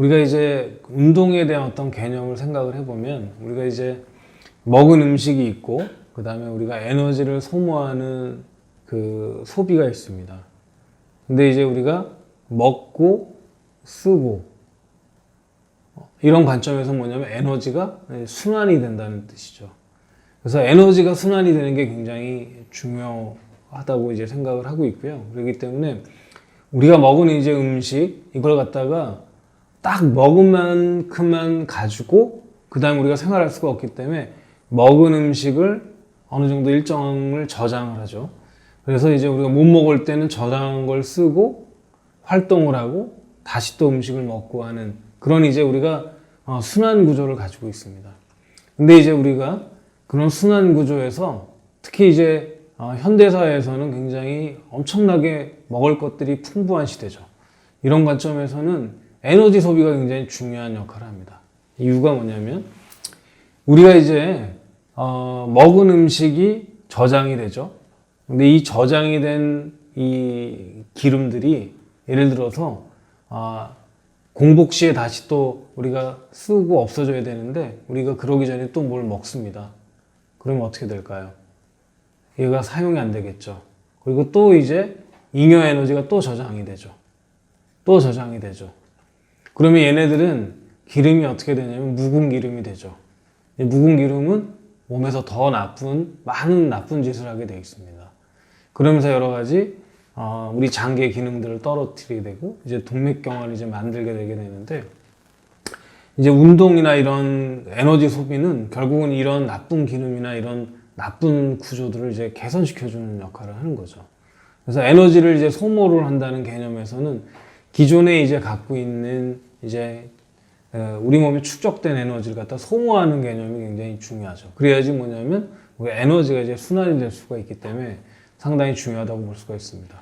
우리가 이제 운동에 대한 어떤 개념을 생각을 해보면 우리가 이제 먹은 음식이 있고 그 다음에 우리가 에너지를 소모하는 그 소비가 있습니다. 근데 이제 우리가 먹고 쓰고 어, 이런 관점에서 뭐냐면 에너지가 순환이 된다는 뜻이죠. 그래서 에너지가 순환이 되는 게 굉장히 중요하다고 이제 생각을 하고 있고요. 그렇기 때문에 우리가 먹은 이제 음식 이걸 갖다가 딱 먹은 만큼만 가지고 그 다음 우리가 생활할 수가 없기 때문에 먹은 음식을 어느 정도 일정을 저장을 하죠. 그래서 이제 우리가 못 먹을 때는 저장한 걸 쓰고 활동을 하고 다시 또 음식을 먹고 하는 그런 이제 우리가 어, 순환 구조를 가지고 있습니다. 근데 이제 우리가 그런 순환 구조에서 특히 이제 어, 현대사회에서는 굉장히 엄청나게 먹을 것들이 풍부한 시대죠. 이런 관점에서는 에너지 소비가 굉장히 중요한 역할을 합니다. 이유가 뭐냐면 우리가 이제 어, 먹은 음식이 저장이 되죠. 근데 이 저장이 된 이 기름들이 예를 들어서 아, 공복 시에 다시 또 우리가 쓰고 없어져야 되는데 우리가 그러기 전에 또 뭘 먹습니다. 그러면 어떻게 될까요? 얘가 사용이 안 되겠죠. 그리고 또 이제 잉여 에너지가 또 저장이 되죠. 또 저장이 되죠. 그러면 얘네들은 기름이 어떻게 되냐면 묵은 기름이 되죠. 이 묵은 기름은 몸에서 더 나쁜 많은 나쁜 짓을 하게 되어 있습니다. 그러면서 여러 가지 어, 우리 장기의 기능들을 떨어뜨리게 되고 이제 동맥경화를 이제 만들게 되게 되는데 이제 운동이나 이런 에너지 소비는 결국은 이런 나쁜 기름이나 이런 나쁜 구조들을 이제 개선시켜주는 역할을 하는 거죠. 그래서 에너지를 이제 소모를 한다는 개념에서는 기존에 이제 갖고 있는 이제 어, 우리 몸에 축적된 에너지를 갖다 소모하는 개념이 굉장히 중요하죠. 그래야지 뭐냐면 우리 에너지가 이제 순환이 될 수가 있기 때문에 상당히 중요하다고 볼 수가 있습니다.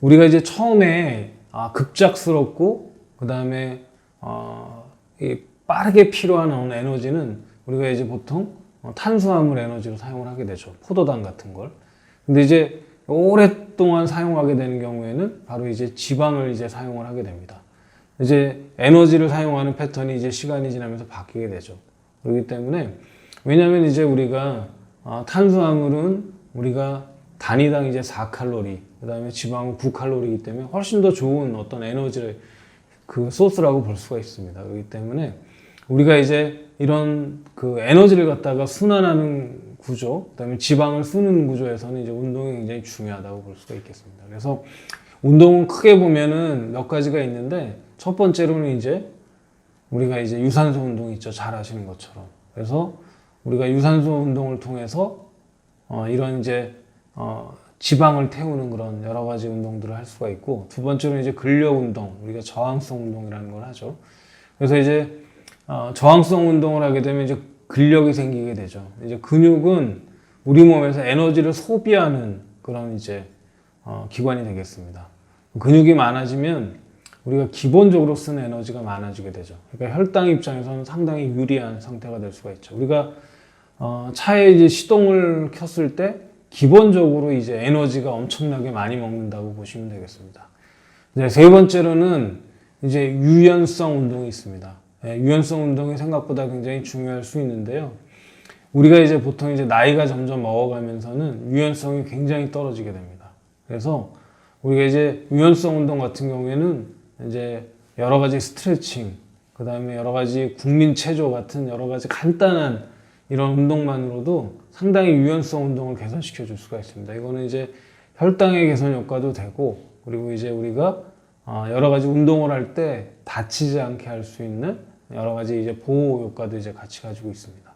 우리가 이제 처음에 아, 급작스럽고 그 다음에 어, 이 빠르게 필요한 에너지는 우리가 이제 보통 어, 탄수화물 에너지로 사용을 하게 되죠. 포도당 같은 걸. 근데 이제 오랫동안 사용하게 되는 경우에는 바로 이제 지방을 이제 사용을 하게 됩니다. 이제 에너지를 사용하는 패턴이 이제 시간이 지나면서 바뀌게 되죠. 그렇기 때문에 왜냐하면 이제 우리가 어, 탄수화물은 우리가 단위당 이제 4칼로리, 그 다음에 지방은 9칼로리이기 때문에 훨씬 더 좋은 어떤 에너지를 그 소스라고 볼 수가 있습니다. 그렇기 때문에 우리가 이제 이런 그 에너지를 갖다가 순환하는 구조, 그다음에 지방을 쓰는 구조에서는 이제 운동이 굉장히 중요하다고 볼 수가 있겠습니다. 그래서 운동은 크게 보면은 몇 가지가 있는데 첫 번째로는 이제 우리가 이제 유산소 운동 있죠. 잘 아시는 것처럼. 그래서 우리가 유산소 운동을 통해서 어 이런 이제 어 지방을 태우는 그런 여러 가지 운동들을 할 수가 있고 두 번째로는 이제 근력 운동, 우리가 저항성 운동이라는 걸 하죠. 그래서 이제 어, 저항성 운동을 하게 되면 이제 근력이 생기게 되죠. 이제 근육은 우리 몸에서 에너지를 소비하는 그런 이제 어, 기관이 되겠습니다. 근육이 많아지면 우리가 기본적으로 쓰는 에너지가 많아지게 되죠. 그러니까 혈당 입장에서는 상당히 유리한 상태가 될 수가 있죠. 우리가 어, 차에 이제 시동을 켰을 때 기본적으로 이제 에너지가 엄청나게 많이 먹는다고 보시면 되겠습니다. 이제 세 번째로는 이제 유연성 운동이 있습니다. 예, 유연성 운동이 생각보다 굉장히 중요할 수 있는데요. 우리가 이제 보통 이제 나이가 점점 먹어가면서는 유연성이 굉장히 떨어지게 됩니다. 그래서 우리가 이제 유연성 운동 같은 경우에는 이제 여러 가지 스트레칭, 그 다음에 여러 가지 국민 체조 같은 여러 가지 간단한 이런 운동만으로도 상당히 유연성 운동을 개선시켜 줄 수가 있습니다. 이거는 이제 혈당의 개선 효과도 되고 그리고 이제 우리가 어, 여러 가지 운동을 할 때 다치지 않게 할 수 있는 여러 가지 이제 보호 효과도 이제 같이 가지고 있습니다.